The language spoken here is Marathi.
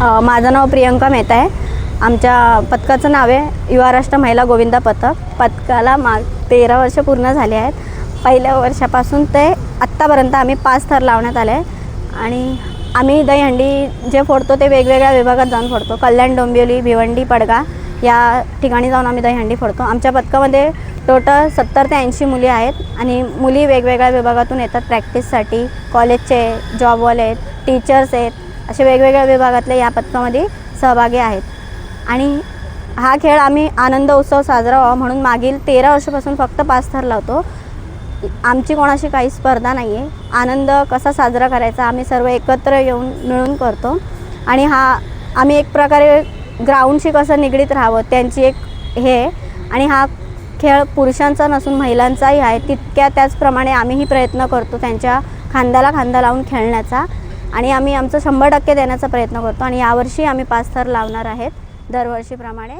माझं नाव प्रियंका मेहता आहे. आमच्या पथकाचं नाव आहे युवा राष्ट्र महिला गोविंदा पथक. पथकाला माग तेरा वर्ष पूर्ण झाले आहेत. पहिल्या वर्षापासून ते आत्तापर्यंत आम्ही पाच थर लावण्यात आले आहे. आणि आम्ही दहीहंडी जे फोडतो ते वेगवेगळ्या विभागात जाऊन फोडतो. कल्याण डोंबिवली भिवंडी पडगा या ठिकाणी जाऊन आम्ही दहीहंडी फोडतो. आमच्या पथकामध्ये टोटल सत्तर ते ऐंशी मुली आहेत. आणि मुली वेगवेगळ्या विभागातून येतात. प्रॅक्टिससाठी कॉलेजचे जॉबवाले आहेत. टीचर्स आहेत. असे वेगवेगळ्या विभागातले या पथकामध्ये सहभागी आहेत. आणि हा खेळ आम्ही आनंद उत्सव साजरा व्हावा म्हणून मागील तेरा वर्षापासून फक्त पाच थर लावतो. आमची कोणाशी काही स्पर्धा नाही आहे आनंद कसा साजरा करायचा आम्ही सर्व एकत्र येऊन मिळून करतो. आणि हा आम्ही एक प्रकारे ग्राउंडशी कसं निगडीत राहावं त्यांची एक हे आहे. आणि हा खेळ पुरुषांचा नसून महिलांचाही आहे. तितक्या त्याचप्रमाणे आम्हीही प्रयत्न करतो त्यांच्या खांद्याला खांदा लावून खेळण्याचा. आणि आम्ही आमचं शंभर टक्के देण्याचा प्रयत्न करतो आणि यावर्षी आम्ही पाच थर लावणार आहेत दरवर्षीप्रमाणे.